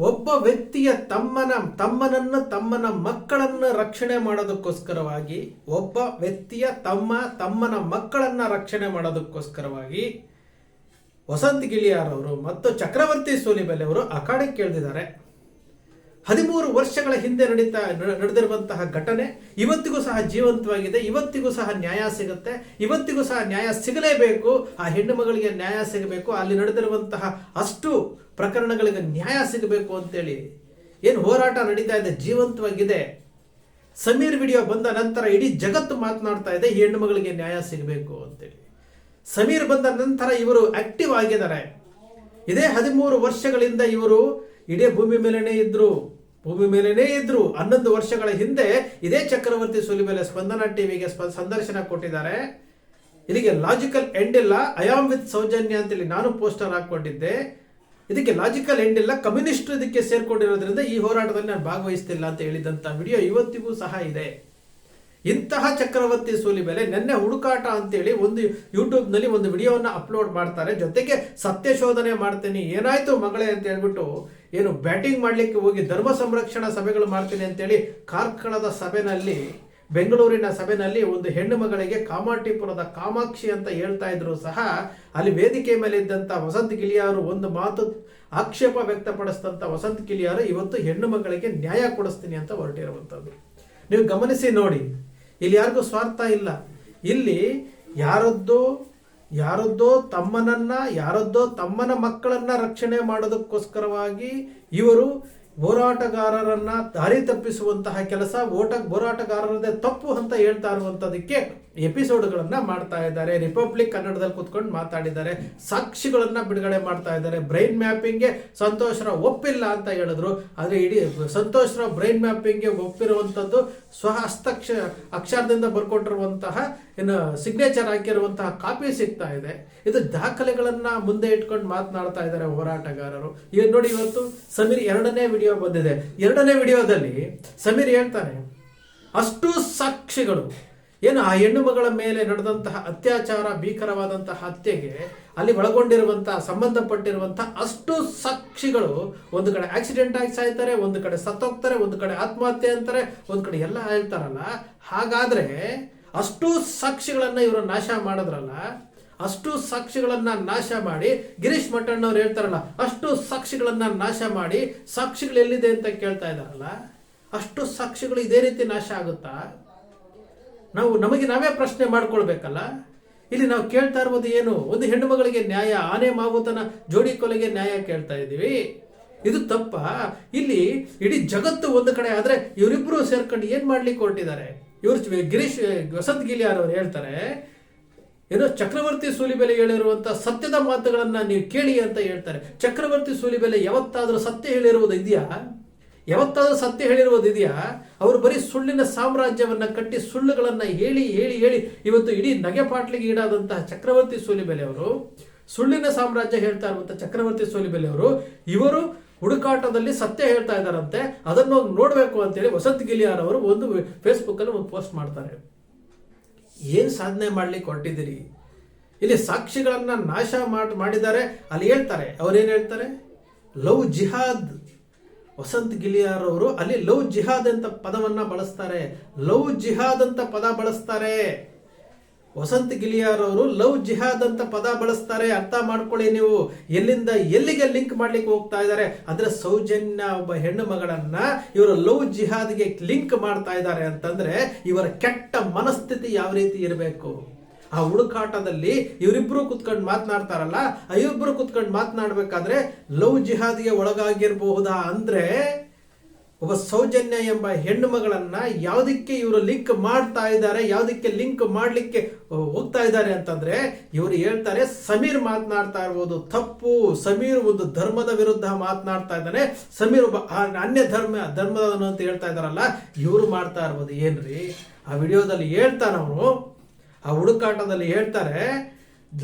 ಒಬ್ಬ ವ್ಯಕ್ತಿಯ ತಮ್ಮನ, ತಮ್ಮನನ್ನ ತಮ್ಮನ ಮಕ್ಕಳನ್ನ ರಕ್ಷಣೆ ಮಾಡೋದಕ್ಕೋಸ್ಕರವಾಗಿ, ಒಬ್ಬ ವ್ಯಕ್ತಿಯ ತಮ್ಮ, ತಮ್ಮನ ಮಕ್ಕಳನ್ನ ರಕ್ಷಣೆ ಮಾಡೋದಕ್ಕೋಸ್ಕರವಾಗಿ ವಸಂತ್ ಗಿಳಿಯಾರ್ ಅವರು ಮತ್ತು ಚಕ್ರವರ್ತಿ ಸೋಲಿಬೆಲೆ ಅವರು ಅಖಾಡಕ್ಕೆ ಕೇಳಿದ್ದಾರೆ ಹದಿಮೂರು ವರ್ಷಗಳ ಹಿಂದೆ ನಡೀತಾ ನಡೆದಿರುವಂತಹ ಘಟನೆ, ಇವತ್ತಿಗೂ ಸಹ ಜೀವಂತವಾಗಿದೆ, ಇವತ್ತಿಗೂ ಸಹ ನ್ಯಾಯ ಸಿಗುತ್ತೆ, ಇವತ್ತಿಗೂ ಸಹ ನ್ಯಾಯ ಸಿಗಲೇಬೇಕು, ಆ ಹೆಣ್ಣು ಮಗಳಿಗೆ ನ್ಯಾಯ ಸಿಗಬೇಕು, ಅಲ್ಲಿ ನಡೆದಿರುವಂತಹ ಅಷ್ಟು ಪ್ರಕರಣಗಳಿಗೆ ನ್ಯಾಯ ಸಿಗಬೇಕು ಅಂತೇಳಿ ಏನು ಹೋರಾಟ ನಡೀತಾ ಇದೆ, ಜೀವಂತವಾಗಿದೆ. ಸಮೀರ್ ವಿಡಿಯೋ ಬಂದ ನಂತರ ಇಡೀ ಜಗತ್ತು ಮಾತನಾಡ್ತಾ ಇದೆ, ಈ ಹೆಣ್ಣು ಮಗಳಿಗೆ ನ್ಯಾಯ ಸಿಗಬೇಕು ಅಂತೇಳಿ. ಸಮೀರ್ ಬಂದ ನಂತರ ಇವರು ಆಕ್ಟಿವ್ ಆಗಿದ್ದಾರೆ. ಇದೇ ಹದಿಮೂರು ವರ್ಷಗಳಿಂದ ಇವರು ಇಡೀ ಭೂಮಿ ಮೇಲೇನೆ ಇದ್ರು, ಭೂಮಿ ಮೇಲೇನೇ ಇದ್ರು, ಹನ್ನೊಂದು ವರ್ಷಗಳ ಹಿಂದೆ ಇದೇ ಚಕ್ರವರ್ತಿ ಸುಲಿಬೆಲೆ ಸ್ಪಂದನ ಟಿವಿಗೆ ಸಂದರ್ಶನ ಕೊಟ್ಟಿದ್ದಾರೆ. ಇದಕ್ಕೆ ಲಾಜಿಕಲ್ ಎಂಡ್ ಇಲ್ಲ. ಅಯಾಮ್ ವಿತ್ ಸೌಜನ್ಯ ಅಂತೇಳಿ ನಾನು ಪೋಸ್ಟರ್ ಹಾಕೊಂಡಿದ್ದೆ ಇದಕ್ಕೆ ಲಾಜಿಕಲ್ ಎಂಡ್ ಇಲ್ಲ. ಕಮ್ಯುನಿಸ್ಟ್ ಇದಕ್ಕೆ ಸೇರ್ಕೊಂಡಿರೋದ್ರಿಂದ ಈ ಹೋರಾಟದಲ್ಲಿ ನಾನು ಭಾಗವಹಿಸ್ತಿಲ್ಲ ಅಂತ ಹೇಳಿದಂತ ವಿಡಿಯೋ ಇವತ್ತಿಗೂ ಸಹ ಇದೆ. ಇಂತಹ ಚಕ್ರವರ್ತಿ ಸೂಲಿಬೆಲೆ ನಿನ್ನೆ ಹುಡುಕಾಟ ಅಂತೇಳಿ ಒಂದು ಯೂಟ್ಯೂಬ್ನಲ್ಲಿ ಒಂದು ವಿಡಿಯೋವನ್ನ ಅಪ್ಲೋಡ್ ಮಾಡ್ತಾರೆ. ಜೊತೆಗೆ ಸತ್ಯ ಶೋಧನೆ ಮಾಡ್ತೀನಿ. ಏನಾಯ್ತು ಮಗಳೇ ಅಂತ ಹೇಳ್ಬಿಟ್ಟು ಏನು ಬ್ಯಾಟಿಂಗ್ ಮಾಡಲಿಕ್ಕೆ ಹೋಗಿ ಧರ್ಮ ಸಂರಕ್ಷಣಾ ಸಭೆಗಳು ಮಾಡ್ತೀನಿ ಅಂತೇಳಿ ಕಾರ್ಕಳದ ಸಭೆನಲ್ಲಿ, ಬೆಂಗಳೂರಿನ ಸಭೆನಲ್ಲಿ ಒಂದು ಹೆಣ್ಣು ಮಗಳಿಗೆ ಕಾಮಾಟಿಪುರದ ಕಾಮಾಕ್ಷಿ ಅಂತ ಹೇಳ್ತಾ ಇದ್ರು ಸಹ ಅಲ್ಲಿ ವೇದಿಕೆ ಮೇಲೆ ಇದ್ದಂತ ವಸಂತ್ ಗಿಳಿಯಾರು ಒಂದು ಮಾತು ಆಕ್ಷೇಪ ವ್ಯಕ್ತಪಡಿಸಿದಂತ ವಸಂತ್ ಗಿಳಿಯಾರು, ಇವತ್ತು ಹೆಣ್ಣು ಮಗಳಿಗೆ ನ್ಯಾಯ ಕೊಡಿಸ್ತೀನಿ ಅಂತ ಹೊರಟಿರುವಂಥದ್ದು ನೀವು ಗಮನಿಸಿ ನೋಡಿ, ಇಲ್ಲಿ ಯಾರಿಗೂ ಸ್ವಾರ್ಥ ಇಲ್ಲ. ಇಲ್ಲಿ ಯಾರದ್ದೋ ಯಾರದ್ದೋ ತಮ್ಮನನ್ನ, ಯಾರದ್ದೋ ತಮ್ಮನ ಮಕ್ಕಳನ್ನ ರಕ್ಷಣೆ ಮಾಡೋದಕ್ಕೋಸ್ಕರವಾಗಿ ಇವರು ಹೋರಾಟಗಾರರನ್ನ ದಾರಿ ತಪ್ಪಿಸುವಂತಹ ಕೆಲಸ ಓಟ, ಹೋರಾಟಗಾರರದೇ ತಪ್ಪು ಅಂತ ಹೇಳ್ತಾ ಇರುವಂತದಕ್ಕೆ ಎಪಿಸೋಡ್ಗಳನ್ನ ಮಾಡ್ತಾ ಇದ್ದಾರೆ. ರಿಪಬ್ಲಿಕ್ ಕನ್ನಡದಲ್ಲಿ ಕುತ್ಕೊಂಡು ಮಾತಾಡಿದ್ದಾರೆ. ಸಾಕ್ಷಿಗಳನ್ನ ಬಿಡುಗಡೆ ಮಾಡ್ತಾ ಇದ್ದಾರೆ. ಬ್ರೈನ್ ಮ್ಯಾಪಿಂಗ್ಗೆ ಸಂತೋಷರ ಒಪ್ಪಿಲ್ಲ ಅಂತ ಹೇಳಿದ್ರು. ಆದ್ರೆ ಇಡೀ ಸಂತೋಷರ ಬ್ರೈನ್ ಮ್ಯಾಪಿಂಗ್ಗೆ ಒಪ್ಪಿರುವಂಥದ್ದು ಸ್ವ ಹಸ್ತಕ್ಷ ಅಕ್ಷರದಿಂದ ಬರ್ಕೊಟ್ಟಿರುವಂತಹ ಏನು ಸಿಗ್ನೇಚರ್ ಹಾಕಿರುವಂತಹ ಕಾಪಿ ಸಿಗ್ತಾ ಇದೆ. ಇದು ದಾಖಲೆಗಳನ್ನು ಮುಂದೆ ಇಟ್ಕೊಂಡು ಮಾತನಾಡ್ತಾ ಇದ್ದಾರೆ ಹೋರಾಟಗಾರರು. ಈಗ ನೋಡಿ ಇವತ್ತು ಸಮೀರ್ ಎರಡನೇ ವಿಡಿಯೋ ಬಂದಿದೆ. ಎರಡನೇ ವಿಡಿಯೋದಲ್ಲಿ ಸಮೀರ್ ಹೇಳ್ತಾನೆ, ಅಷ್ಟು ಸಾಕ್ಷಿಗಳು. ಏನು ಆ ಹೆಣ್ಣು ಮಗಳ ಮೇಲೆ ನಡೆದಂತಹ ಅತ್ಯಾಚಾರ, ಭೀಕರವಾದಂತಹ ಹತ್ಯೆಗೆ ಅಲ್ಲಿ ಒಳಗೊಂಡಿರುವಂತಹ, ಸಂಬಂಧಪಟ್ಟಿರುವಂತಹ ಅಷ್ಟು ಸಾಕ್ಷಿಗಳು ಒಂದು ಕಡೆ ಆಕ್ಸಿಡೆಂಟ್ ಆಗಿ ಸಾಯ್ತಾರೆ, ಒಂದು ಕಡೆ ಸತ್ತೋಗ್ತಾರೆ, ಒಂದು ಕಡೆ ಆತ್ಮಹತ್ಯೆ ಅಂತಾರೆ, ಒಂದು ಕಡೆ ಎಲ್ಲ ಹೇಳ್ತಾರಲ್ಲ. ಹಾಗಾದ್ರೆ ಅಷ್ಟು ಸಾಕ್ಷಿಗಳನ್ನು ಇವರು ನಾಶ ಮಾಡಿದ್ರಲ್ಲ, ಅಷ್ಟು ಸಾಕ್ಷಿಗಳನ್ನು ನಾಶ ಮಾಡಿ ಗಿರೀಶ್ ಮಠಣ್ಣವ್ರು ಹೇಳ್ತಾರಲ್ಲ, ಅಷ್ಟು ಸಾಕ್ಷಿಗಳನ್ನು ನಾಶ ಮಾಡಿ ಸಾಕ್ಷಿಗಳು ಎಲ್ಲಿದೆ ಅಂತ ಕೇಳ್ತಾ ಇದಾರಲ್ಲ, ಅಷ್ಟು ಸಾಕ್ಷಿಗಳು ಇದೇ ರೀತಿ ನಾಶ ಆಗುತ್ತಾ? ನಾವು ನಮಗೆ ನಾವೇ ಪ್ರಶ್ನೆ ಮಾಡ್ಕೊಳ್ಬೇಕಲ್ಲ? ಇಲ್ಲಿ ನಾವು ಕೇಳ್ತಾ ಇರ್ಬೋದು ಏನು, ಒಂದು ಹೆಣ್ಣು ಮಗಳಿಗೆ ನ್ಯಾಯ, ಆನೆ ಮಾವುತನ ಜೋಡಿ ಕೊಲೆಗೆ ನ್ಯಾಯ ಕೇಳ್ತಾ ಇದ್ದೀವಿ. ಇದು ತಪ್ಪ? ಇಲ್ಲಿ ಇಡೀ ಜಗತ್ತು ಒಂದು ಕಡೆ ಆದ್ರೆ ಇವರಿಬ್ಬರು ಸೇರ್ಕೊಂಡು ಏನು ಮಾಡ್ಲಿಕ್ಕೆ ಹೊರಟಿದ್ದಾರೆ? ಇವರು ಗಿರೀಶ್, ವಸಂತ್ ಗಿಲಿಯಾರ್ ಅವರು ಹೇಳ್ತಾರೆ, ಏನೋ ಚಕ್ರವರ್ತಿ ಸೂಲಿಬೆಲೆ ಹೇಳಿರುವಂಥ ಸತ್ಯದ ಮಾತುಗಳನ್ನು ನೀವು ಕೇಳಿ ಅಂತ ಹೇಳ್ತಾರೆ. ಚಕ್ರವರ್ತಿ ಸೂಲಿಬೆಲೆ ಯಾವತ್ತಾದರೂ ಸತ್ಯ ಹೇಳಿರುವುದು ಇದೆಯಾ? ಯಾವತ್ತಾದರೂ ಸತ್ಯ ಹೇಳಿರುವುದು ಇದೆಯಾ? ಅವರು ಬರೀ ಸುಳ್ಳಿನ ಸಾಮ್ರಾಜ್ಯವನ್ನ ಕಟ್ಟಿ ಸುಳ್ಳುಗಳನ್ನು ಹೇಳಿ ಹೇಳಿ ಹೇಳಿ ಇವತ್ತು ಇಡೀ ನಗೆಪಾಟ್ಲಿಗೆ ಈಡಾದಂತಹ ಚಕ್ರವರ್ತಿ ಸೂಲಿಬೆಲೆ ಅವರು ಸುಳ್ಳಿನ ಸಾಮ್ರಾಜ್ಯ ಹೇಳ್ತಾ ಇರುವಂತಹ ಚಕ್ರವರ್ತಿ ಸೋಲಿಬೆಲೆ ಅವರು, ಇವರು ಹುಡುಕಾಟದಲ್ಲಿ ಸತ್ಯ ಹೇಳ್ತಾ ಇದ್ದಾರಂತೆ, ಅದನ್ನು ನೋಡಬೇಕು ಅಂತೇಳಿ ವಸಂತ್ ಗಿಲಿಯಾರ್ ಅವರು ಒಂದು ಫೇಸ್ಬುಕ್ ಅಲ್ಲಿ ಒಂದು ಪೋಸ್ಟ್ ಮಾಡ್ತಾರೆ. ಏನು ಸಾಧನೆ ಮಾಡ್ಲಿಕ್ಕೆ ಹೊರಟಿದ್ದೀರಿ? ಇಲ್ಲಿ ಸಾಕ್ಷಿಗಳನ್ನು ನಾಶ ಮಾಡಿ, ಮಾಡಿದ್ದಾರೆ. ಅಲ್ಲಿ ಹೇಳ್ತಾರೆ ಅವರೇನು ಹೇಳ್ತಾರೆ? ಲವ್ ಜಿಹಾದ್. ವಸಂತ್ ಗಿಲಿಯಾರ್ ಅವರು ಅಲ್ಲಿ ಲವ್ ಜಿಹಾದ್ ಅಂತ ಪದವನ್ನ ಬಳಸ್ತಾರೆ. ಲವ್ ಜಿಹಾದ್ ಅಂತ ಪದ ಬಳಸ್ತಾರೆ. ವಸಂತ್ ಗಿಲಿಯಾರ್ ಅವರು ಲವ್ ಜಿಹಾದ್ ಅಂತ ಪದ ಬಳಸ್ತಾರೆ, ಅರ್ಥ ಮಾಡ್ಕೊಳ್ಳಿ ನೀವು. ಎಲ್ಲಿಂದ ಎಲ್ಲಿಗೆ ಲಿಂಕ್ ಮಾಡ್ಲಿಕ್ಕೆ ಹೋಗ್ತಾ ಇದ್ದಾರೆ? ಅಂದ್ರೆ ಸೌಜನ್ಯ ಒಬ್ಬ ಹೆಣ್ಣು ಮಗಳನ್ನ ಇವರು ಲವ್ ಜಿಹಾದ್ಗೆ ಲಿಂಕ್ ಮಾಡ್ತಾ ಇದ್ದಾರೆ ಅಂತಂದ್ರೆ ಇವರ ಕೆಟ್ಟ ಮನಸ್ಥಿತಿ ಯಾವ ರೀತಿ ಇರಬೇಕು? ಆ ಹುಡುಕಾಟದಲ್ಲಿ ಇವರಿಬ್ರು ಕುತ್ಕೊಂಡು ಮಾತನಾಡ್ತಾರಲ್ಲ, ಆ ಇಬ್ಬರು ಕುತ್ಕೊಂಡು ಮಾತನಾಡ್ಬೇಕಾದ್ರೆ ಲವ್ ಜಿಹಾದ್ಗೆ ಒಳಗಾಗಿರಬಹುದಾ ಅಂದ್ರೆ ಒಬ್ಬ ಸೌಜನ್ಯ ಎಂಬ ಹೆಣ್ಣು ಮಗಳನ್ನು ಯಾವುದಕ್ಕೆ ಇವರು ಲಿಂಕ್ ಮಾಡ್ತಾ ಇದ್ದಾರೆ, ಯಾವುದಕ್ಕೆ ಲಿಂಕ್ ಮಾಡ್ಲಿಕ್ಕೆ ಹೋಗ್ತಾ ಇದ್ದಾರೆ ಅಂತಂದ್ರೆ ಇವರು ಹೇಳ್ತಾರೆ, ಸಮೀರ್ ಮಾತನಾಡ್ತಾ ಇರ್ಬೋದು, ತಪ್ಪು. ಸಮೀರ್ ಒಂದು ಧರ್ಮದ ವಿರುದ್ಧ ಮಾತನಾಡ್ತಾ ಇದ್ದಾನೆ. ಸಮೀರ್ ಒಬ್ಬ ಅನ್ಯ ಧರ್ಮ ಧರ್ಮದ ಅಂತ ಹೇಳ್ತಾ ಇದ್ದಾರಲ್ಲ, ಇವರು ಮಾಡ್ತಾ ಇರ್ಬೋದು. ಏನ್ರಿ? ಆ ವಿಡಿಯೋದಲ್ಲಿ ಹೇಳ್ತಾನವರು ಆ ಹುಡುಕಾಟದಲ್ಲಿ ಹೇಳ್ತಾರೆ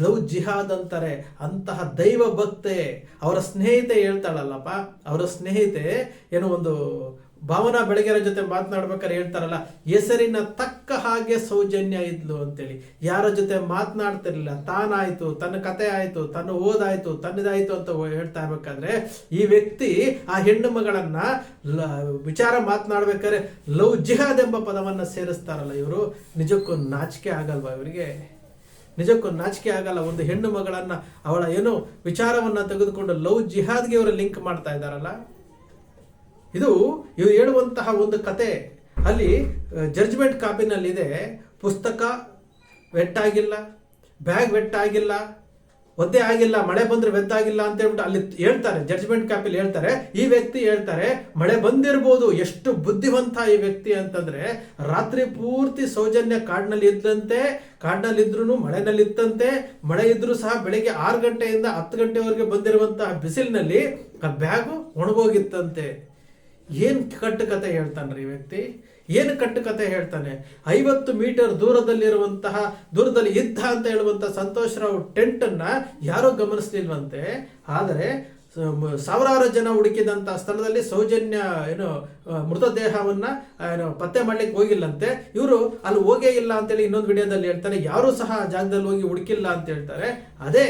ಲವ್ ಜಿಹಾದ್ ಅಂತಾರೆ, ಅಂತಹ ದೈವ ಭಕ್ತೆ ಅವರ ಸ್ನೇಹಿತೆ ಹೇಳ್ತಾಳಲ್ಲಪ್ಪ, ಅವರ ಸ್ನೇಹಿತೆ ಏನೋ ಒಂದು ಭಾವನಾ ಬೆಳಗೆರ ಜೊತೆ ಮಾತನಾಡ್ಬೇಕಾದ್ರೆ ಹೇಳ್ತಾರಲ್ಲ, ಹೆಸರಿನ ತಕ್ಕ ಹಾಗೆ ಸೌಜನ್ಯ ಇದ್ಲು ಅಂತೇಳಿ. ಯಾರ ಜೊತೆ ಮಾತನಾಡ್ತಿರ್ಲಿಲ್ಲ, ತಾನಾಯ್ತು, ತನ್ನ ಕತೆ ಆಯ್ತು, ತನ್ನ ಓದಾಯ್ತು, ತನ್ನದಾಯ್ತು ಅಂತ ಹೇಳ್ತಾ ಇರ್ಬೇಕಾದ್ರೆ, ಈ ವ್ಯಕ್ತಿ ಆ ಹೆಣ್ಣು ಮಗಳನ್ನ ವಿಚಾರ ಮಾತನಾಡ್ಬೇಕಾದ್ರೆ ಲವ್ ಜಿಹಾದ್ ಎಂಬ ಪದವನ್ನ ಸೇರಿಸ್ತಾರಲ್ಲ ಇವರು, ನಿಜಕ್ಕೂ ನಾಚಿಕೆ ಆಗಲ್ವಾ ಇವರಿಗೆ? ನಿಜಕ್ಕೂ ನಾಚಿಕೆ ಆಗಲ್ಲ. ಒಂದು ಹೆಣ್ಣು ಮಗಳನ್ನ ಅವಳ ಏನೋ ವಿಚಾರವನ್ನ ತೆಗೆದುಕೊಂಡು ಲವ್ ಜಿಹಾದ್ಗೆ ಇವರು ಲಿಂಕ್ ಮಾಡ್ತಾ ಇದ್ದಾರಲ್ಲ? ಇದು, ಇವರು ಹೇಳುವಂತಹ ಒಂದು ಕತೆ. ಅಲ್ಲಿ ಜಡ್ಜ್ಮೆಂಟ್ ಕಾಪಿನಲ್ಲಿದೆ, ಪುಸ್ತಕ, ವೆಟ್ಟಾಗಿಲ್ಲ ಬ್ಯಾಗ್ ವೆಟ್ಟಾಗಿಲ್ಲ ಒದ್ದೆ ಆಗಿಲ್ಲ, ಮಳೆ ಬಂದ್ರೆ ವೆದ್ದಾಗಿಲ್ಲ ಅಂತ ಹೇಳ್ಬಿಟ್ಟು ಅಲ್ಲಿ ಹೇಳ್ತಾರೆ ಜಡ್ಜ್ಮೆಂಟ್ ಕ್ಯಾಪಲ್ಲಿ ಹೇಳ್ತಾರೆ. ಈ ವ್ಯಕ್ತಿ ಹೇಳ್ತಾರೆ, ಮಳೆ ಬಂದಿರ್ಬೋದು, ಎಷ್ಟು ಬುದ್ಧಿವಂತ ಈ ವ್ಯಕ್ತಿ ಅಂತಂದ್ರೆ ರಾತ್ರಿ ಪೂರ್ತಿ ಸೌಜನ್ಯ ಕಾಡಿನಲ್ಲಿ ಇದ್ದಂತೆ ಕಾಡಿನಲ್ಲಿ ಇದ್ರು ಮಳೆನಲ್ಲಿ ಇತ್ತಂತೆ, ಮಳೆ ಇದ್ರೂ ಸಹ ಬೆಳಿಗ್ಗೆ ಆರು ಗಂಟೆಯಿಂದ ಹತ್ತು ಗಂಟೆವರೆಗೆ ಬಂದಿರುವಂತಹ ಬಿಸಿಲಿನಲ್ಲಿ ಆ ಬ್ಯಾಗು ಒಣಗೋಗಿತ್ತಂತೆ. ಏನ್ ಕಟ್ಟುಕತೆ ಹೇಳ್ತಾನ್ರಿ ಈ ವ್ಯಕ್ತಿ? ಏನು ಕಟ್ಟುಕತೆ ಹೇಳ್ತಾನೆ? ಐವತ್ತು ಮೀಟರ್ ದೂರದಲ್ಲಿರುವಂತಹ, ದೂರದಲ್ಲಿ ಇದ್ದ ಅಂತ ಹೇಳುವಂತಹ ಸಂತೋಷ್ ರಾವ್ ಟೆಂಟ್ ಅನ್ನ ಯಾರೂ ಗಮನಿಸಲಿಲ್ವಂತೆ. ಆದರೆ ಸಾವಿರಾರು ಜನ ಹುಡುಕಿದಂಥ ಸ್ಥಳದಲ್ಲಿ ಸೌಜನ್ಯ, ಏನು ಮೃತದೇಹವನ್ನು ಏನು, ಪತ್ತೆ ಮಾಡ್ಲಿಕ್ಕೆ ಹೋಗಿಲ್ಲಂತೆ. ಇವರು ಅಲ್ಲಿ ಹೋಗೇ ಇಲ್ಲ ಅಂತೇಳಿ ಇನ್ನೊಂದು ವಿಡಿಯೋದಲ್ಲಿ ಹೇಳ್ತಾರೆ. ಯಾರು ಸಹ ಆ ಜಾಗದಲ್ಲಿ ಹೋಗಿ ಹುಡುಕಿಲ್ಲ ಅಂತ ಹೇಳ್ತಾರೆ. ಅದೇ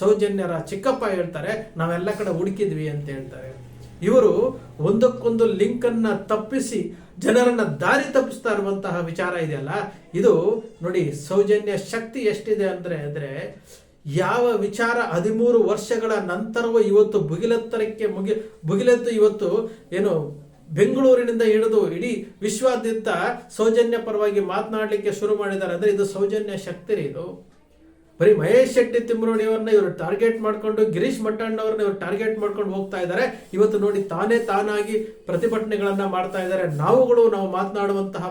ಸೌಜನ್ಯರ ಚಿಕ್ಕಪ್ಪ ಹೇಳ್ತಾರೆ, ನಾವೆಲ್ಲ ಕಡೆ ಹುಡುಕಿದ್ವಿ ಅಂತ ಹೇಳ್ತಾರೆ. ಇವರು ಒಂದಕ್ಕೊಂದು ಲಿಂಕ್ ಅನ್ನ ತಪ್ಪಿಸಿ ಜನರನ್ನ ದಾರಿ ತಪ್ಪಿಸ್ತಾ ಇರುವಂತಹ ವಿಚಾರ ಇದೆಯಲ್ಲ? ಇದು ನೋಡಿ, ಸೌಜನ್ಯ ಶಕ್ತಿ ಎಷ್ಟಿದೆ ಅಂದ್ರೆ, ಅಂದರೆ ಯಾವ ವಿಚಾರ ಹದಿಮೂರು ವರ್ಷಗಳ ನಂತರವೂ ಇವತ್ತು ಭುಗಿಲೆತ್ತರಕ್ಕೆ ಮುಗಿ ಭುಗಿಲೆತ್ತು ಇವತ್ತು ಏನು ಬೆಂಗಳೂರಿನಿಂದ ಹಿಡಿದು ಇಡೀ ವಿಶ್ವಾದ್ಯಂತ ಸೌಜನ್ಯ ಪರವಾಗಿ ಮಾತನಾಡಲಿಕ್ಕೆ ಶುರು ಮಾಡಿದ್ದಾರೆ. ಅಂದ್ರೆ ಇದು ಸೌಜನ್ಯ ಶಕ್ತಿ ಇದು. ಬರೀ ಮಹೇಶ್ ಶೆಟ್ಟಿ ತಿಮ್ರೋಣಿಯವ್ರನ್ನ ಇವರು ಟಾರ್ಗೆಟ್ ಮಾಡ್ಕೊಂಡು, ಗಿರೀಶ್ ಮಟ್ಟಣ್ಣವ್ರನ್ನ ಇವರು ಟಾರ್ಗೆಟ್ ಮಾಡ್ಕೊಂಡು ಹೋಗ್ತಾ ಇದ್ದಾರೆ ಇವತ್ತು ನೋಡಿ ತಾನೇ ತಾನಾಗಿ ಪ್ರತಿಭಟನೆಗಳನ್ನ ಮಾಡ್ತಾ ಇದ್ದಾರೆ ನಾವುಗಳು ನಾವು ಮಾತನಾಡುವಂತಹ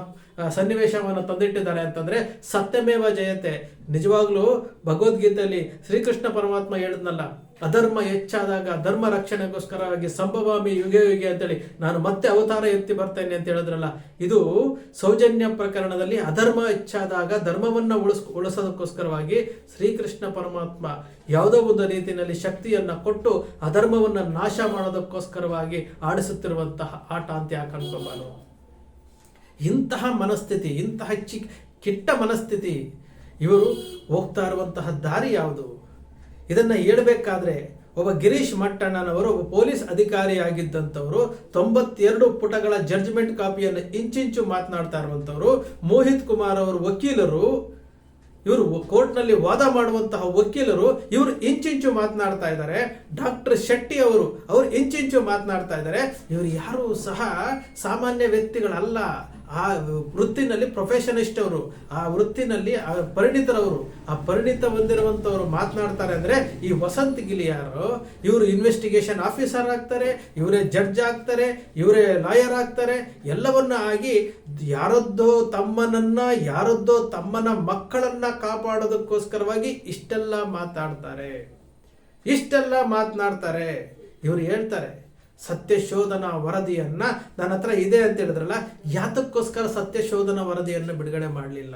ಸನ್ನಿವೇಶವನ್ನು ತಂದಿಟ್ಟಿದ್ದಾರೆ ಅಂತಂದ್ರೆ ಸತ್ಯಮೇವ ಜಯತೆ. ನಿಜವಾಗ್ಲೂ ಭಗವದ್ಗೀತೆಯಲ್ಲಿ ಶ್ರೀಕೃಷ್ಣ ಪರಮಾತ್ಮ ಹೇಳಿದ್ನಲ್ಲ, ಅಧರ್ಮ ಹೆಚ್ಚಾದಾಗ ಧರ್ಮ ರಕ್ಷಣೆಗೋಸ್ಕರವಾಗಿ ಸಂಭವಾಮಿ ಯುಗೆ ಯುಗೆ ಅಂತೇಳಿ ನಾನು ಮತ್ತೆ ಅವತಾರ ಎತ್ತಿ ಬರ್ತೇನೆ ಅಂತ ಹೇಳಿದ್ರಲ್ಲ, ಇದು ಸೌಜನ್ಯ ಪ್ರಕರಣದಲ್ಲಿ ಅಧರ್ಮ ಹೆಚ್ಚಾದಾಗ ಧರ್ಮವನ್ನ ಉಳಿಸ್, ಉಳಿಸೋದಕ್ಕೋಸ್ಕರವಾಗಿ ಶ್ರೀಕೃಷ್ಣ ಪರಮಾತ್ಮ ಯಾವುದೋ ಒಂದು ರೀತಿಯಲ್ಲಿ ಶಕ್ತಿಯನ್ನ ಕೊಟ್ಟು ಅಧರ್ಮವನ್ನ ನಾಶ ಮಾಡೋದಕ್ಕೋಸ್ಕರವಾಗಿ ಆಡಿಸುತ್ತಿರುವಂತಹ ಆಟ ಅಂತ ಯಾಕೆ ಇಂತಹ ಮನಸ್ಥಿತಿ, ಇಂತಹ ಚಿ ಕೆಟ್ಟ ಮನಸ್ಥಿತಿ. ಇವರು ಹೋಗ್ತಾ ಇರುವಂತಹ ದಾರಿ ಯಾವುದು? ಇದನ್ನು ಹೇಳಬೇಕಾದ್ರೆ ಒಬ್ಬ ಗಿರೀಶ್ ಮಟ್ಟಣ್ಣನವರು, ಒಬ್ಬ ಪೊಲೀಸ್ ಅಧಿಕಾರಿಯಾಗಿದ್ದಂಥವರು, ತೊಂಬತ್ತೆರಡು ಪುಟಗಳ ಜಡ್ಜ್ಮೆಂಟ್ ಕಾಪಿಯನ್ನು ಇಂಚಿಂಚು ಮಾತನಾಡ್ತಾ ಇರುವಂಥವ್ರು, ಮೋಹಿತ್ ಕುಮಾರ್ ಅವರು ವಕೀಲರು, ಇವರು ಕೋರ್ಟ್ನಲ್ಲಿ ವಾದ ಮಾಡುವಂತಹ ವಕೀಲರು, ಇವರು ಇಂಚಿಂಚು ಮಾತನಾಡ್ತಾ ಇದ್ದಾರೆ. ಡಾಕ್ಟರ್ ಶೆಟ್ಟಿ ಅವರು ಅವರು ಇಂಚಿಂಚು ಮಾತನಾಡ್ತಾ ಇದ್ದಾರೆ. ಇವರು ಯಾರೂ ಸಹ ಸಾಮಾನ್ಯ ವ್ಯಕ್ತಿಗಳಲ್ಲ. ಆ ವೃತ್ತಿನಲ್ಲಿ ಪ್ರೊಫೆಷನಿಸ್ಟ್ ಅವರು, ಆ ವೃತ್ತಿನಲ್ಲಿ ಪರಿಣಿತರವರು, ಆ ಪರಿಣಿತ ಹೊಂದಿರುವಂಥವ್ರು ಮಾತನಾಡ್ತಾರೆ ಅಂದ್ರೆ ಈ ವಸಂತ್ ಗಿಲಿಯಾರು, ಇವರು ಇನ್ವೆಸ್ಟಿಗೇಷನ್ ಆಫೀಸರ್ ಆಗ್ತಾರೆ, ಇವರೇ ಜಡ್ಜ್ ಆಗ್ತಾರೆ, ಇವರೇ ಲಾಯರ್ ಆಗ್ತಾರೆ, ಎಲ್ಲವನ್ನ ಆಗಿ ಯಾರದ್ದೋ ತಮ್ಮನನ್ನ, ಯಾರದ್ದೋ ತಮ್ಮನ ಮಕ್ಕಳನ್ನ ಕಾಪಾಡೋದಕ್ಕೋಸ್ಕರವಾಗಿ ಇಷ್ಟೆಲ್ಲ ಮಾತಾಡ್ತಾರೆ. ಇಷ್ಟೆಲ್ಲ ಮಾತನಾಡ್ತಾರೆ. ಇವರು ಹೇಳ್ತಾರೆ ಸತ್ಯಶೋಧನಾ ವರದಿಯನ್ನು ನನ್ನ ಹತ್ರ ಇದೆ ಅಂತ ಹೇಳಿದ್ರಲ್ಲ, ಯಾತಕ್ಕೋಸ್ಕರ ಸತ್ಯಶೋಧನ ವರದಿಯನ್ನು ಬಿಡುಗಡೆ ಮಾಡಲಿಲ್ಲ.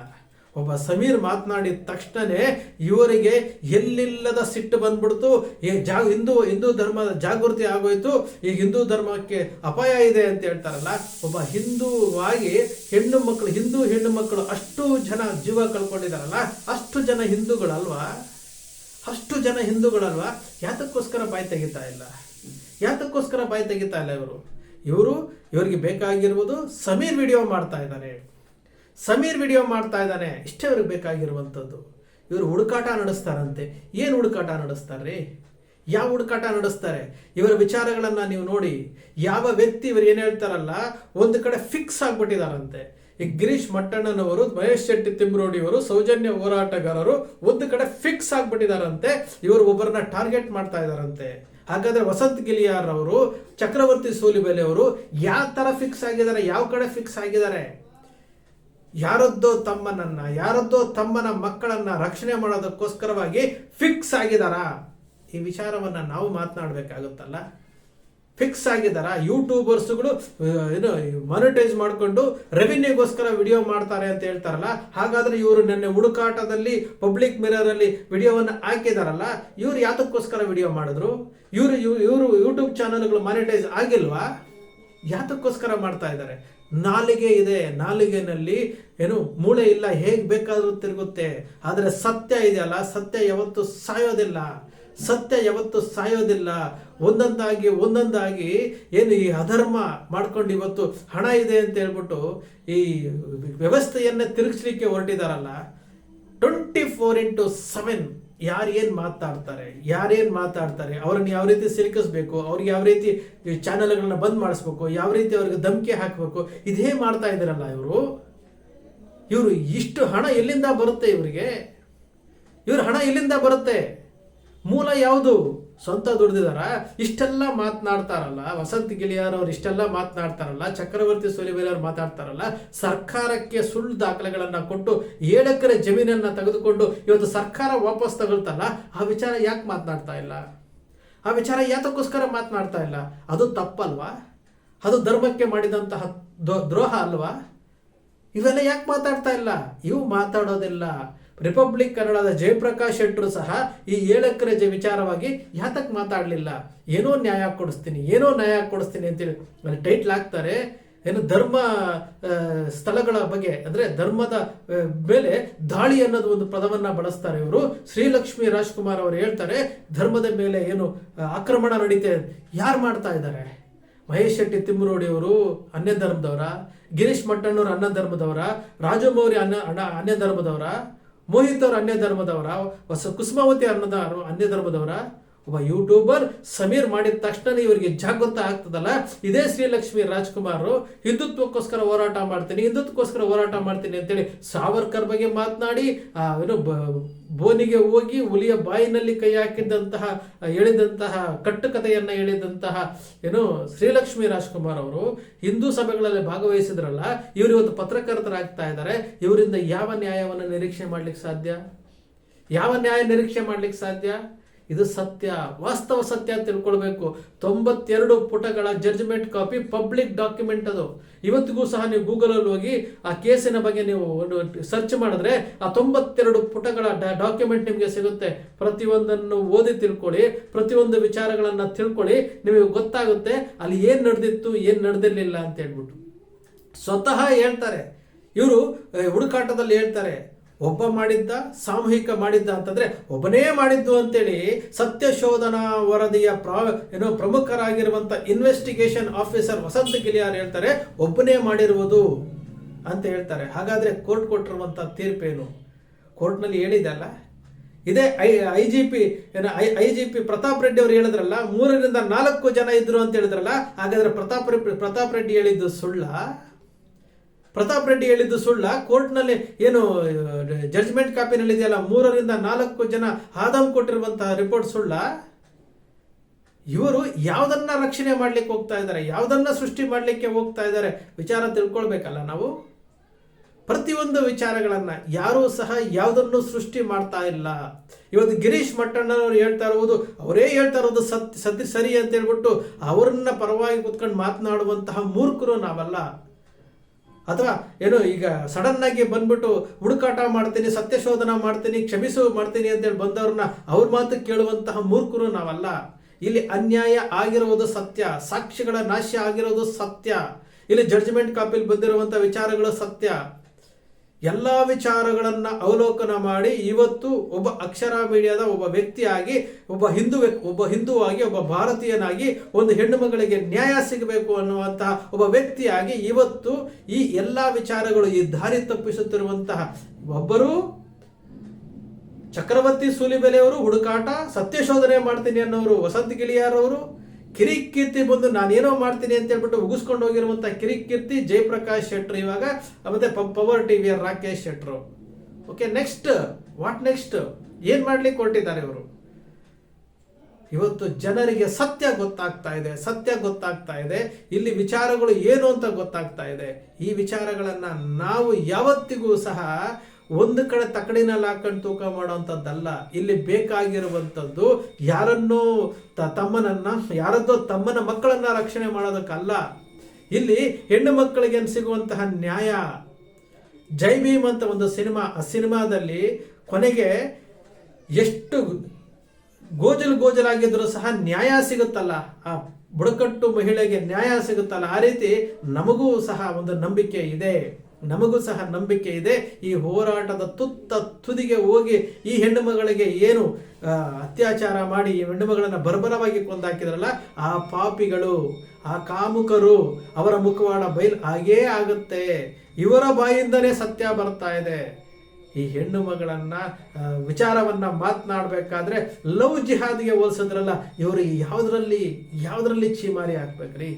ಒಬ್ಬ ಸಮೀರ್ ಮಾತನಾಡಿದ ತಕ್ಷಣನೇ ಇವರಿಗೆ ಎಲ್ಲಿಲ್ಲದ ಸಿಟ್ಟು ಬಂದ್ಬಿಡ್ತು. ಈ ಜಾ, ಹಿಂದೂ ಹಿಂದೂ ಧರ್ಮದ ಜಾಗೃತಿ ಆಗೋಯ್ತು. ಈಗ ಹಿಂದೂ ಧರ್ಮಕ್ಕೆ ಅಪಾಯ ಇದೆ ಅಂತ ಹೇಳ್ತಾರಲ್ಲ, ಒಬ್ಬ ಹಿಂದೂವಾಗಿ ಹೆಣ್ಣು ಮಕ್ಕಳು ಹಿಂದೂ ಹೆಣ್ಣು ಮಕ್ಕಳು ಅಷ್ಟು ಜನ ಜೀವ ಕಳ್ಕೊಂಡಿದಾರಲ್ಲ, ಅಷ್ಟು ಜನ ಹಿಂದೂಗಳಲ್ವಾ? ಅಷ್ಟು ಜನ ಹಿಂದೂಗಳಲ್ವಾ? ಯಾತಕ್ಕೋಸ್ಕರ ಬಾಯಿ ತೆಗಿತಾ ಇಲ್ಲ. ಯಾತಕ್ಕೋಸ್ಕರ ಬಾಯಿ ತೆಗಿತಾ ಇಲ್ಲ ಇವರು? ಇವರು ಇವರಿಗೆ ಬೇಕಾಗಿರುವುದು ಸಮೀರ್ ವಿಡಿಯೋ ಮಾಡ್ತಾ ಇದ್ದಾನೆ. ಸಮೀರ್ ವಿಡಿಯೋ ಮಾಡ್ತಾ ಇದ್ದಾನೆ. ಇಷ್ಟೇ ಅವ್ರಿಗೆ ಬೇಕಾಗಿರುವಂಥದ್ದು. ಇವರು ಹುಡುಕಾಟ ನಡೆಸ್ತಾರಂತೆ. ಏನು ಹುಡುಕಾಟ ನಡೆಸ್ತಾರ್ರಿ ಯಾವ ಹುಡುಕಾಟ ನಡೆಸ್ತಾರೆ? ಇವರ ವಿಚಾರಗಳನ್ನು ನೀವು ನೋಡಿ. ಯಾವ ವ್ಯಕ್ತಿ ಇವರು ಏನು ಹೇಳ್ತಾರಲ್ಲ, ಒಂದು ಕಡೆ ಫಿಕ್ಸ್ ಆಗ್ಬಿಟ್ಟಿದಾರಂತೆ. ಈ ಗಿರೀಶ್ ಮಟ್ಟಣ್ಣನವರು, ಮಹೇಶ್ ಶೆಟ್ಟಿ ತಿಮ್ರೋಡಿಯವರು, ಸೌಜನ್ಯ ಹೋರಾಟಗಾರರು ಒಂದು ಕಡೆ ಫಿಕ್ಸ್ ಆಗ್ಬಿಟ್ಟಿದಾರಂತೆ. ಇವರು ಒಬ್ಬರನ್ನ ಟಾರ್ಗೆಟ್ ಮಾಡ್ತಾ ಇದಾರಂತೆ. ಹಾಗಾದ್ರೆ ವಸಂತ್ ಗಿಲಿಯಾರ್ ಅವರು, ಚಕ್ರವರ್ತಿ ಸೂಲಿಬೆಲೆ ಅವರು ಯಾವ ಥರ ಫಿಕ್ಸ್ ಆಗಿದ್ದಾರೆ, ಯಾವ ಕಡೆ ಫಿಕ್ಸ್ ಆಗಿದ್ದಾರೆ? ಯಾರದ್ದೋ ತಮ್ಮನನ್ನ, ಯಾರದ್ದೋ ತಮ್ಮನ ಮಕ್ಕಳನ್ನ ರಕ್ಷಣೆ ಮಾಡೋದಕ್ಕೋಸ್ಕರವಾಗಿ ಫಿಕ್ಸ್ ಆಗಿದಾರಾ ಈ ವಿಚಾರವನ್ನ ನಾವು ಮಾತನಾಡಬೇಕಾಗುತ್ತಲ್ಲ. ಫಿಕ್ಸ್ ಆಗಿದ್ದಾರೆ? ಯೂಟ್ಯೂಬರ್ಸ್ಗಳು ಏನು ಮಾನಿಟೈಸ್ ಮಾಡಿಕೊಂಡು ರೆವಿನ್ಯೂಗೋಸ್ಕರ ವಿಡಿಯೋ ಮಾಡ್ತಾರೆ ಅಂತ ಹೇಳ್ತಾರಲ್ಲ, ಹಾಗಾದ್ರೆ ಇವರು ನಿನ್ನೆ ಹುಡುಕಾಟದಲ್ಲಿ ಪಬ್ಲಿಕ್ ಮಿರರ್ ಅಲ್ಲಿ ವಿಡಿಯೋವನ್ನು ಹಾಕಿದಾರಲ್ಲ, ಇವ್ರು ಯಾತಕ್ಕೋಸ್ಕರ ವಿಡಿಯೋ ಮಾಡಿದ್ರು? ಇವರು ಇವರು ಯೂಟ್ಯೂಬ್ ಚಾನಲ್ಗಳು ಮಾನಿಟೈಸ್ ಆಗಿಲ್ವಾ? ಯಾತಕ್ಕೋಸ್ಕರ ಮಾಡ್ತಾ ಇದ್ದಾರೆ? ನಾಲಿಗೆ ಇದೆ, ನಾಲಿಗೆನಲ್ಲಿ ಏನು, ಮೂಳೆ ಇಲ್ಲ, ಹೇಗೆ ಬೇಕಾದರೂ ತಿರುಗುತ್ತೆ. ಆದರೆ ಸತ್ಯ ಇದೆಯಲ್ಲ, ಸತ್ಯ ಯಾವತ್ತೂ ಸಾಯೋದಿಲ್ಲ. ಸತ್ಯ ಯಾವತ್ತು ಸಾಯೋದಿಲ್ಲ. ಒಂದೊಂದಾಗಿ ಒಂದೊಂದಾಗಿ ಏನು ಈ ಅಧರ್ಮ ಮಾಡ್ಕೊಂಡು ಇವತ್ತು ಹಣ ಇದೆ ಅಂತ ಹೇಳ್ಬಿಟ್ಟು ಈ ವ್ಯವಸ್ಥೆಯನ್ನು ತಿರುಗಿಸ್ಲಿಕ್ಕೆ ಹೊರಟಿದಾರಲ್ಲ. ಟ್ವೆಂಟಿ ಫೋರ್ ಇಂಟು ಸೆವೆನ್ ಯಾರು ಏನು ಮಾತಾಡ್ತಾರೆ ಯಾರೇನು ಮಾತಾಡ್ತಾರೆ, ಅವ್ರನ್ನ ಯಾವ ರೀತಿ ಸಿಲುಕಿಸ್ಬೇಕು ಅವ್ರಿಗೆ ಯಾವ ರೀತಿ ಚಾನಲ್ಗಳನ್ನ ಬಂದ್ ಮಾಡಿಸ್ಬೇಕು, ಯಾವ ರೀತಿ ಅವ್ರಿಗೆ ಧಮಕಿ ಹಾಕಬೇಕು, ಇದೇ ಮಾಡ್ತಾ ಇದ್ದಾರಲ್ಲ ಇವರು. ಇವರು ಇಷ್ಟು ಹಣ ಎಲ್ಲಿಂದ ಬರುತ್ತೆ ಇವರಿಗೆ? ಇವ್ರ ಹಣ ಎಲ್ಲಿಂದ ಬರುತ್ತೆ? ಮೂಲ ಯಾವುದು? ಸ್ವಂತ ದುಡ್ದಿದಾರ? ಇಷ್ಟೆಲ್ಲ ಮಾತನಾಡ್ತಾರಲ್ಲ, ವಸಂತ ಗಿಳಿಯಾರ್ ಅವ್ರು ಇಷ್ಟೆಲ್ಲ ಮಾತನಾಡ್ತಾರಲ್ಲ, ಚಕ್ರವರ್ತಿ ಸೋಲಿಬೇರಿ ಅವ್ರು ಮಾತಾಡ್ತಾರಲ್ಲ ಸರ್ಕಾರಕ್ಕೆ ಸುಳ್ಳು ದಾಖಲೆಗಳನ್ನು ಕೊಟ್ಟು ಏಳು ಎಕರೆ ಜಮೀನನ್ನ ತೆಗೆದುಕೊಂಡು ಇವತ್ತು ಸರ್ಕಾರ ವಾಪಸ್ ತಗೊಳ್ತಲ್ಲ, ಆ ವಿಚಾರ ಯಾಕೆ ಮಾತನಾಡ್ತಾ ಇಲ್ಲ? ಆ ವಿಚಾರ ಯಾತಕ್ಕೋಸ್ಕರ ಮಾತನಾಡ್ತಾ ಇಲ್ಲ? ಅದು ತಪ್ಪಲ್ವಾ? ಅದು ಧರ್ಮಕ್ಕೆ ಮಾಡಿದಂತಹ ದ್ರೋ- ದ್ರೋಹ ಅಲ್ವಾ? ಇವೆಲ್ಲ ಯಾಕೆ ಮಾತಾಡ್ತಾ ಇಲ್ಲ? ಇವು ಮಾತಾಡೋದಿಲ್ಲ. ರಿಪಬ್ಲಿಕ್ ಕನ್ನಡದ ಜಯಪ್ರಕಾಶ್ ಶೆಟ್ಟರು ಸಹ ಈ ಏಳಕ್ಕೆ ವಿಚಾರವಾಗಿ ಯಾತಕ್ಕೆ ಮಾತಾಡಲಿಲ್ಲ? ಏನೋ ನ್ಯಾಯ ಕೊಡಿಸ್ತೀನಿ, ಏನೋ ನ್ಯಾಯ ಕೊಡಿಸ್ತೀನಿ ಅಂತೇಳಿ ಅಲ್ಲಿ ಟೈಟ್ಲ್ ಹಾಕ್ತಾರೆ, ಏನು ಧರ್ಮ ಸ್ಥಳಗಳ ಬಗ್ಗೆ, ಅಂದ್ರೆ ಧರ್ಮದ ಮೇಲೆ ದಾಳಿ ಅನ್ನೋದು ಒಂದು ಪದವನ್ನ ಬಳಸ್ತಾರೆ ಇವರು. ಶ್ರೀಲಕ್ಷ್ಮಿ ರಾಜ್ಕುಮಾರ್ ಅವರು ಹೇಳ್ತಾರೆ, ಧರ್ಮದ ಮೇಲೆ ಏನು ಆಕ್ರಮಣ ನಡೀತೆ, ಯಾರು ಮಾಡ್ತಾ ಇದ್ದಾರೆ ಮಹೇಶ್ ಶೆಟ್ಟಿ ತಿಮ್ಮರೋಡಿ ಅವರು ಅನ್ಯ ಧರ್ಮದವರ ಗಿರೀಶ್ ಮಟ್ಟಣ್ಣವರು ಅನ್ನ ಧರ್ಮದವರ ರಾಜಮೌರಿ ಅನ್ನ, ಅಣ್ಣ ಅನ್ಯ ಧರ್ಮದವರ ಮೋಹಿತ್ ಅವ್ರು ಅನ್ಯ ಧರ್ಮದವರ ಹೊಸ ಕುಸುಮಾವತಿ ಅನ್ನದ ಅನ್ಯ ಧರ್ಮದವರ ಒಬ್ಬ ಯೂಟ್ಯೂಬರ್ ಸಮೀರ್ ಮಾಡಿದ ತಕ್ಷಣ ಇವರಿಗೆ ಜಾಗೃತ ಆಗ್ತದಲ್ಲ? ಇದೇ ಶ್ರೀಲಕ್ಷ್ಮಿ ರಾಜ್ಕುಮಾರ್ ಹಿಂದುತ್ವಕ್ಕೋಸ್ಕರ ಹೋರಾಟ ಮಾಡ್ತೀನಿ, ಹಿಂದುತ್ವಕ್ಕೋಸ್ಕರ ಹೋರಾಟ ಮಾಡ್ತೀನಿ ಅಂತೇಳಿ ಸಾವರ್ಕರ್ ಬಗ್ಗೆ ಮಾತನಾಡಿ ಏನು ಬೋನಿಗೆ ಹೋಗಿ ಹುಲಿಯ ಬಾಯಿನಲ್ಲಿ ಕೈ ಹಾಕಿದ್ದಂತಹ ಹೇಳಿದಂತಹ ಕಟ್ಟುಕತೆಯನ್ನ ಹೇಳಿದಂತಹ ಏನು ಶ್ರೀಲಕ್ಷ್ಮಿ ರಾಜ್ಕುಮಾರ್ ಅವರು ಹಿಂದೂ ಸಭೆಗಳಲ್ಲಿ ಭಾಗವಹಿಸಿದ್ರಲ್ಲ, ಇವರು ಇವತ್ತು ಪತ್ರಕರ್ತರಾಗ್ತಾ ಇದ್ದಾರೆ, ಇವರಿಂದ ಯಾವ ನ್ಯಾಯವನ್ನು ನಿರೀಕ್ಷೆ ಮಾಡ್ಲಿಕ್ಕೆ ಸಾಧ್ಯ? ಯಾವ ನ್ಯಾಯ ನಿರೀಕ್ಷೆ ಮಾಡ್ಲಿಕ್ಕೆ ಸಾಧ್ಯ? ಇದು ಸತ್ಯ, ವಾಸ್ತವ ಸತ್ಯ ತಿಳ್ಕೊಳ್ಬೇಕು. ತೊಂಬತ್ತೆರಡು ಪುಟಗಳ ಜಡ್ಜ್ಮೆಂಟ್ ಕಾಪಿ ಪಬ್ಲಿಕ್ ಡಾಕ್ಯುಮೆಂಟ್ ಅದು. ಇವತ್ತಿಗೂ ಸಹ ನೀವು ಗೂಗಲಲ್ಲಿ ಹೋಗಿ ಆ ಕೇಸಿನ ಬಗ್ಗೆ ನೀವು ಸರ್ಚ್ ಮಾಡಿದ್ರೆ ಆ ತೊಂಬತ್ತೆರಡು ಪುಟಗಳ ಡಾಕ್ಯುಮೆಂಟ್ ನಿಮಗೆ ಸಿಗುತ್ತೆ. ಪ್ರತಿಯೊಂದನ್ನು ಓದಿ ತಿಳ್ಕೊಳ್ಳಿ, ಪ್ರತಿಯೊಂದು ವಿಚಾರಗಳನ್ನು ತಿಳ್ಕೊಳ್ಳಿ, ನಿಮಗೆ ಗೊತ್ತಾಗುತ್ತೆ ಅಲ್ಲಿ ಏನು ನಡೆದಿತ್ತು, ಏನು ನಡೆದಿರಲಿಲ್ಲ ಅಂತ ಹೇಳ್ಬಿಟ್ಟು. ಸ್ವತಃ ಹೇಳ್ತಾರೆ. ಇವರು ಹುಡುಕಾಟದಲ್ಲಿ ಹೇಳ್ತಾರೆ. ಒಬ್ಬ ಮಾಡಿದ್ದ, ಸಾಮೂಹಿಕ ಮಾಡಿದ್ದ ಅಂತಂದ್ರೆ ಒಬ್ಬನೇ ಮಾಡಿದ್ದು ಅಂತೇಳಿ ಸತ್ಯಶೋಧನಾ ವರದಿಯ ಪ್ರಾ, ಏನು ಪ್ರಮುಖರಾಗಿರುವಂತ ಇನ್ವೆಸ್ಟಿಗೇಷನ್ ಆಫೀಸರ್ ವಸಂತ ಗಿಲಿಯಾರ್ ಹೇಳ್ತಾರೆ, ಒಬ್ಬನೇ ಮಾಡಿರುವುದು ಅಂತ ಹೇಳ್ತಾರೆ. ಹಾಗಾದ್ರೆ ಕೋರ್ಟ್ ಕೊಟ್ಟಿರುವಂಥ ತೀರ್ಪೇನು? ಕೋರ್ಟ್ನಲ್ಲಿ ಹೇಳಿದಲ್ಲ ಇದೇ ಐ ಐ ಜಿ ಪಿ ಏನು I I G P Pratap Reddy ಅವರು ಹೇಳಿದ್ರಲ್ಲ, ಮೂರರಿಂದ ನಾಲ್ಕು ಜನ ಇದ್ರು ಅಂತ ಹೇಳಿದ್ರಲ್ಲ, ಹಾಗಾದ್ರೆ ಪ್ರತಾಪ್ ಪ್ರತಾಪ್ ರೆಡ್ಡಿ ಹೇಳಿದ್ದು ಸುಳ್ಳ? ಪ್ರತಾಪ್ ರೆಡ್ಡಿ ಹೇಳಿದ್ದು ಸುಳ್ಳ. ಕೋರ್ಟ್ನಲ್ಲಿ ಏನು ಜಡ್ಜ್ಮೆಂಟ್ ಕಾಪಿನಲ್ಲಿ ಇದೆಯಲ್ಲ ಮೂರರಿಂದ ನಾಲ್ಕು ಜನ ಆದಮ್ ಕೊಟ್ಟಿರುವಂತಹ ರಿಪೋರ್ಟ್ ಸುಳ್ಳ. ಇವರು ಯಾವುದನ್ನ ರಕ್ಷಣೆ ಮಾಡ್ಲಿಕ್ಕೆ ಹೋಗ್ತಾ ಇದ್ದಾರೆ, ಯಾವುದನ್ನ ಸೃಷ್ಟಿ ಮಾಡ್ಲಿಕ್ಕೆ ಹೋಗ್ತಾ ಇದ್ದಾರೆ, ವಿಚಾರ ತಿಳ್ಕೊಳ್ಬೇಕಲ್ಲ ನಾವು? ಪ್ರತಿಯೊಂದು ವಿಚಾರಗಳನ್ನ ಯಾರೂ ಸಹ ಯಾವುದನ್ನು ಸೃಷ್ಟಿ ಮಾಡ್ತಾ ಇಲ್ಲ. ಇವತ್ತು ಗಿರೀಶ್ ಮಟ್ಟಣ್ಣನವರು ಹೇಳ್ತಾ ಇರುವುದು, ಅವರೇ ಹೇಳ್ತಾ ಇರೋದು ಸತ್ ಸತಿ ಸರಿ ಅಂತ ಹೇಳ್ಬಿಟ್ಟು ಅವರನ್ನ ಪರವಾಗಿ ಕುತ್ಕೊಂಡು ಮಾತನಾಡುವಂತಹ ಮೂರ್ಖರು ನಾವಲ್ಲ. ಅಥವಾ ಏನು ಈಗ ಸಡನ್ ಆಗಿ ಬಂದ್ಬಿಟ್ಟು ಹುಡುಕಾಟ ಮಾಡ್ತೀನಿ, ಸತ್ಯಶೋಧನ ಮಾಡ್ತೀನಿ ಕ್ಷಮಿಸು ಮಾಡ್ತೀನಿ ಅಂತೇಳಿ ಬಂದವ್ರನ್ನ ಅವ್ರ ಮಾತು ಕೇಳುವಂತಹ ಮೂರ್ಖರು ನಾವಲ್ಲ. ಇಲ್ಲಿ ಅನ್ಯಾಯ ಆಗಿರುವುದು ಸತ್ಯ, ಸಾಕ್ಷಿಗಳ ನಾಶ ಆಗಿರೋದು ಸತ್ಯ. ಇಲ್ಲಿ ಜಡ್ಜ್ಮೆಂಟ್ ಕಾಪಿಲಿ ಬಂದಿರುವಂಥ ವಿಚಾರಗಳು ಸತ್ಯ. ಎಲ್ಲ ವಿಚಾರಗಳನ್ನು ಅವಲೋಕನ ಮಾಡಿ ಇವತ್ತು ಒಬ್ಬ ಅಕ್ಷರ ಮೀಡಿಯಾದ ಒಬ್ಬ ವ್ಯಕ್ತಿಯಾಗಿ, ಒಬ್ಬ ಹಿಂದೂ ಒಬ್ಬ ಹಿಂದೂವಾಗಿ, ಒಬ್ಬ ಭಾರತೀಯನಾಗಿ ಒಂದು ಹೆಣ್ಣು ಮಗಳಿಗೆ ನ್ಯಾಯ ಸಿಗಬೇಕು ಅನ್ನುವಂತಹ ಒಬ್ಬ ವ್ಯಕ್ತಿಯಾಗಿ ಇವತ್ತು ಈ ಎಲ್ಲ ವಿಚಾರಗಳು ಈ ದಾರಿ ತಪ್ಪಿಸುತ್ತಿರುವಂತಹ ಒಬ್ಬರು ಚಕ್ರವರ್ತಿ ಸೂಲಿಬೆಲೆಯವರು ಹುಡುಕಾಟ, ಸತ್ಯಶೋಧನೆ ಮಾಡ್ತೀನಿ ಅನ್ನೋರು ವಸಂತ ಗಿಳಿಯಾರವರು ಕಿರಿಕೀರ್ತಿ ಬಂದು ನಾನೇನೋ ಮಾಡ್ತೀನಿ ಅಂತ ಹೇಳ್ಬಿಟ್ಟು ಉಗಿಸ್ಕೊಂಡು ಹೋಗಿರುವಂತ ಕಿರಿಕೀರ್ತಿ ಜಯಪ್ರಕಾಶ್ ಶೆಟ್ರು ಇವಾಗ ಮತ್ತೆ ಪವರ್ ಟಿವಿಯ ರಾಕೇಶ್ ಶೆಟ್ರು. ಓಕೆ ನೆಕ್ಸ್ಟ್ ವಾಟ್ ನೆಕ್ಸ್ಟ್ ಏನ್ ಮಾಡ್ಲಿಕ್ಕೆ ಕೊಟ್ಟಿದ್ದಾರೆ ಇವರು? ಇವತ್ತು ಜನರಿಗೆ ಸತ್ಯ ಗೊತ್ತಾಗ್ತಾ ಇದೆ, ಸತ್ಯ ಗೊತ್ತಾಗ್ತಾ ಇದೆ. ಇಲ್ಲಿ ವಿಚಾರಗಳು ಏನು ಅಂತ ಗೊತ್ತಾಗ್ತಾ ಇದೆ? ಈ ವಿಚಾರಗಳನ್ನು ನಾವು ಯಾವತ್ತಿಗೂ ಸಹ ಒಂದು ಕಡೆ ತಕಡಿನಲ್ಲಿ ಹಾಕೊಂಡು ತೂಕ ಮಾಡುವಂಥದ್ದಲ್ಲ, ಇಲ್ಲಿ ಬೇಕಾಗಿರುವಂಥದ್ದು ಯಾರನ್ನೋ ತಮ್ಮನನ್ನ, ಯಾರದ್ದೋ ತಮ್ಮನ ಮಕ್ಕಳನ್ನ ರಕ್ಷಣೆ ಮಾಡೋದಕ್ಕಲ್ಲ. ಇಲ್ಲಿ ಹೆಣ್ಣು ಮಕ್ಕಳಿಗೆ ಸಿಗುವಂತಹ ನ್ಯಾಯ. ಜೈ ಭೀಮ್ ಅಂತ ಒಂದು ಸಿನಿಮಾ, ಆ ಸಿನಿಮಾದಲ್ಲಿ ಕೊನೆಗೆ ಎಷ್ಟು ಗೋಜಲು ಗೋಜಲಾಗಿದ್ದರೂ ಸಹ ನ್ಯಾಯ ಸಿಗುತ್ತಲ್ಲ. ಆ ಬುಡಕಟ್ಟು ಮಹಿಳೆಗೆ ನ್ಯಾಯ ಸಿಗುತ್ತಲ್ಲ. ಆ ರೀತಿ ನಮಗೂ ಸಹ ಒಂದು ನಂಬಿಕೆ ಇದೆ. ನಮಗೂ ಸಹ ನಂಬಿಕೆ ಇದೆ. ಈ ಹೋರಾಟದ ತುತ್ತ ತುದಿಗೆ ಹೋಗಿ ಈ ಹೆಣ್ಣು ಮಗಳಿಗೆ ಏನು ಅತ್ಯಾಚಾರ ಮಾಡಿ ಈ ಹೆಣ್ಣು ಮಗಳನ್ನು ಬರ್ಬರವಾಗಿ ಕೊಂದಾಕಿದ್ರಲ್ಲ, ಆ ಪಾಪಿಗಳು, ಆ ಕಾಮುಕರು ಅವರ ಮುಖವಾಡ ಬಯಲು ಹಾಗೇ ಆಗುತ್ತೆ. ಇವರ ಬಾಯಿಂದನೇ ಸತ್ಯ ಬರ್ತಾ ಇದೆ. ಈ ಹೆಣ್ಣು ಮಗಳನ್ನು ವಿಚಾರವನ್ನ ಮಾತನಾಡಬೇಕಾದ್ರೆ ಲವ್ ಜಿಹಾದ್ಗೆ ಹೋಲಿಸಿದ್ರಲ್ಲ, ಇವರು ಯಾವುದರಲ್ಲಿ ಯಾವುದರಲ್ಲಿ ಚೀಮಾರಿ ಹಾಕ್ಬೇಕ್ರಿ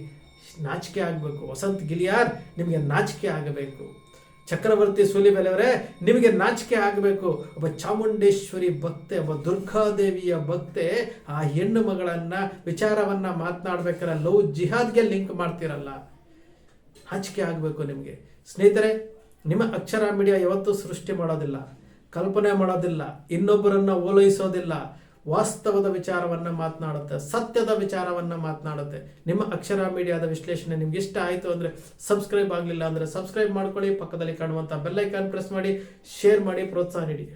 ನಾಚಿಕೆ ಆಗಬೇಕು. ವಸಂತ್ ಗಿಲಿಯಾರ್ ನಿಮಗೆ ನಾಚಿಕೆ ಆಗಬೇಕು. ಚಕ್ರವರ್ತಿ ಸೂಲಿಬೆಲೆಯವರೇ, ನಿಮಗೆ ನಾಚಿಕೆ ಆಗಬೇಕು. ಒಬ್ಬ ಚಾಮುಂಡೇಶ್ವರಿ ಭಕ್ತೆ, ಒಬ್ಬ ದುರ್ಗಾದೇವಿಯ ಭಕ್ತೆ, ಆ ಹೆಣ್ಣು ಮಗಳನ್ನು, ವಿಚಾರವನ್ನು ಮಾತನಾಡ್ಬೇಕಾದ್ರೆ ಲವ್ ಜಿಹಾದ್ಗೆ ಲಿಂಕ್ ಮಾಡ್ತಿರಲ್ಲ. ನಾಚಿಕೆ ಆಗಬೇಕು ನಿಮಗೆ. ಸ್ನೇಹಿತರೆ, ನಿಮ್ಮ ಅಕ್ಷರ ಮೀಡಿಯಾ ಯಾವತ್ತೂ ಸೃಷ್ಟಿ ಮಾಡೋದಿಲ್ಲ, ಕಲ್ಪನೆ ಮಾಡೋದಿಲ್ಲ, ಇನ್ನೊಬ್ಬರನ್ನ ಓಲೈಸೋದಿಲ್ಲ. ವಾಸ್ತವದ ವಿಚಾರವನ್ನ ಮಾತನಾಡುತ್ತೆ, ಸತ್ಯದ ವಿಚಾರವನ್ನ ಮಾತನಾಡುತ್ತೆ. ನಿಮ್ಮ ಅಕ್ಷರ ಮೀಡಿಯಾದ ವಿಶ್ಲೇಷಣೆ ನಿಮ್ಗೆ ಇಷ್ಟ ಆಯಿತು ಅಂದ್ರೆ ಸಬ್ಸ್ಕ್ರೈಬ್ ಆಗಲಿಲ್ಲ ಅಂದ್ರೆ ಸಬ್ಸ್ಕ್ರೈಬ್ ಮಾಡ್ಕೊಳ್ಳಿ, ಪಕ್ಕದಲ್ಲಿ ಕಾಣುವಂಥ ಬೆಲ್ಲೈಕಾನ್ ಪ್ರೆಸ್ ಮಾಡಿ ಶೇರ್ ಮಾಡಿ, ಪ್ರೋತ್ಸಾಹ ನೀಡಿ.